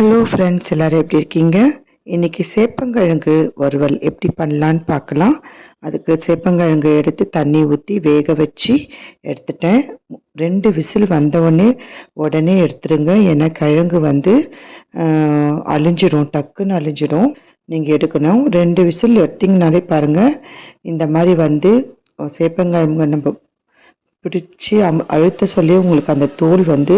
Hello friends எல்லோரும் எப்படி இருக்கீங்க? இன்னைக்கு சேப்பங்கிழங்கு வறுவல் எப்படி பண்ணலான்னு பார்க்கலாம். அதுக்கு சேப்பங்கிழங்கு எடுத்து தண்ணி ஊற்றி வேக வச்சு எடுத்துட்டேன். ரெண்டு விசில் வந்தவுடனே உடனே எடுத்துடுங்க ஏன்னா கிழங்கு வந்து அழிஞ்சிடும் டக்குன்னு அழிஞ்சிடும் நீங்கள் எடுக்கணும். ரெண்டு விசில் எடுத்திங்கனாலே பாருங்கள் இந்த மாதிரி வந்து சேப்பங்கிழங்கு நம்ம பிடிச்சி அம் அழுத்த சொல்லி உங்களுக்கு அந்த தோல் வந்து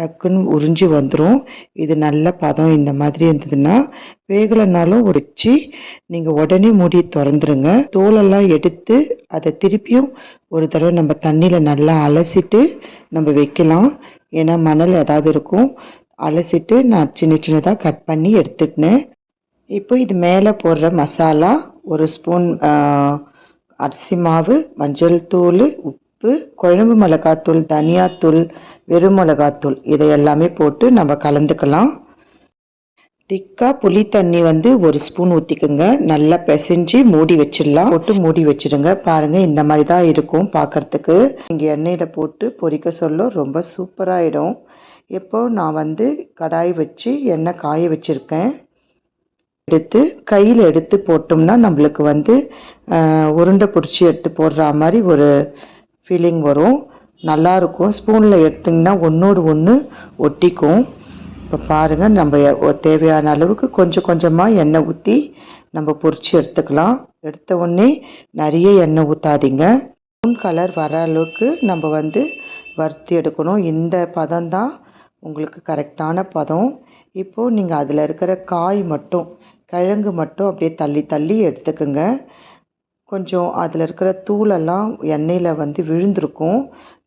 டக்குன்னு உறிஞ்சி வந்துடும் இது நல்ல பதம் இந்த மாதிரி இருந்ததுன்னா வேகலைனாலும் உடைச்சி நீங்கள் உடனே மூடி திறந்துருங்க. தோலெல்லாம் எடுத்து அதை திருப்பியும் ஒரு தடவை நம்ம தண்ணியில் நல்லா அலசிட்டு நம்ம வைக்கலாம். ஏன்னா மணல் ஏதாவது இருக்கும். அலசிட்டு நான் சின்ன சின்னதாக கட் பண்ணி எடுத்துக்கினேன். இப்போ இது மேலே போடுற மசாலா ஒரு ஸ்பூன் அரிசி மாவு மஞ்சள் தூள் உப்பு உப்பு குழம்பு மிளகாத்தூள் தனியாத்தூள் வெறும் மிளகாத்தூள் இதை எல்லாமே போட்டு நம்ம கலந்துக்கலாம். திக்காக புளி தண்ணி வந்து ஒரு ஸ்பூன் ஊற்றிக்குங்க நல்லா பிசைஞ்சு மூடி வச்சிடலாம். போட்டு மூடி வச்சிடுங்க. பாருங்கள் இந்த மாதிரி தான் இருக்கும் பார்க்கறதுக்கு நீங்கள் எண்ணெயில் போட்டு பொரிக்க சொல்ல ரொம்ப சூப்பராகிடும் எப்போ நான் வந்து கடாய் வச்சு எண்ணெய் காய வச்சுருக்கேன். எடுத்து கையில் எடுத்து போட்டோம்னா நம்மளுக்கு வந்து உருண்டை பிடிச்சி எடுத்து போடுற மாதிரி ஒரு ஃபீலிங் வரும். நல்லாயிருக்கும் ஸ்பூனில் எடுத்திங்கன்னா ஒன்றோடு ஒன்று ஒட்டிக்கும். இப்போ பாருங்கள் நம்ம தேவையான அளவுக்கு கொஞ்சம் கொஞ்சமாக எண்ணெய் ஊற்றி நம்ம பொறிச்சு எடுத்துக்கலாம். எடுத்த உடனே நிறைய எண்ணெய் ஊற்றாதீங்க ப்ரௌன் கலர் வர அளவுக்கு நம்ம வந்து வறுத்து எடுக்கணும். இந்த பதம் தான் உங்களுக்கு கரெக்டான பதம். இப்போது நீங்கள் அதில் இருக்கிற காய் மட்டும் கிழங்கு மட்டும் அப்படியே தள்ளி தள்ளி எடுத்துக்கோங்க. கொஞ்சம் அதில் இருக்கிற தூளெல்லாம் எண்ணெயில் வந்து விழுந்திருக்கும்.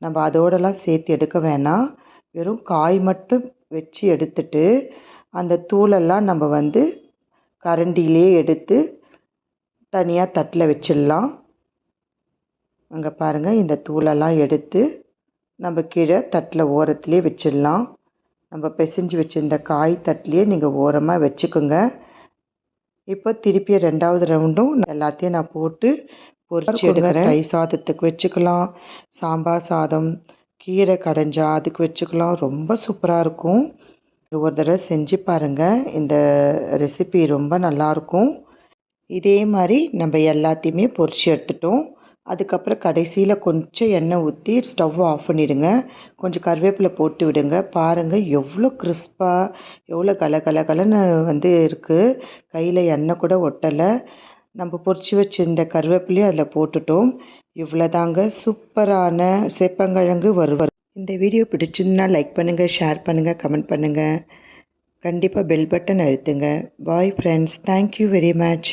நம்ம அதோடலாம் சேர்த்து எடுக்க வேணாம். வெறும் காய் மட்டும் வச்சு எடுத்துட்டு அந்த தூளெல்லாம் நம்ம வந்து கரண்டியிலே எடுத்து தனியாக தட்டில் வச்சிடலாம். அங்கே பாருங்கள் இந்த தூளெல்லாம் எடுத்து நம்ம கீழே தட்டில் ஓரத்துலேயே வச்சிடலாம். நம்ம பிசைஞ்சு வச்சுருந்த காய் தட்டிலே நீங்கள் ஓரமாக வச்சுக்கோங்க. இப்போ திருப்பி ரெண்டாவது ரவுண்டும் எல்லாத்தையும் நான் போட்டு பொரிச்சு எடுக்கிறேன். தை சாதத்துக்கு வச்சுக்கலாம். சாம்பார் சாதம் கீரை கடைஞ்சா அதுக்கு வச்சுக்கலாம். ரொம்ப சூப்பராக இருக்கும். ஒரு தடவை செஞ்சு பாருங்கள் இந்த ரெசிபி ரொம்ப நல்லாயிருக்கும் இதே மாதிரி நம்ம எல்லாத்தையுமே பொரிச்சு எடுத்துட்டோம். அதுக்கப்புறம் கடைசியில் கொஞ்சம் எண்ணெய் ஊற்றி ஸ்டவ் ஆஃப் பண்ணிடுங்க. கொஞ்சம் கருவேப்பிலை போட்டு விடுங்க. பாருங்கள் எவ்வளோ கிறிஸ்பாக எவ்வளோ கல கல கலன்னு வந்து இருக்குது கையில் எண்ணெய் கூட ஒட்டலை. நம்ம பொரிச்சு வச்சிருந்த கருவேப்பிலையும் அதில் போட்டுட்டோம். இவ்வளோதாங்க சூப்பரான சேப்பங்கிழங்கு வருவார் இந்த வீடியோ பிடிச்சிருந்தா லைக் பண்ணுங்கள் ஷேர் பண்ணுங்கள் கமெண்ட் பண்ணுங்கள் கண்டிப்பாக பெல் பட்டன் அழுத்துங்க. Bye friends thank you very much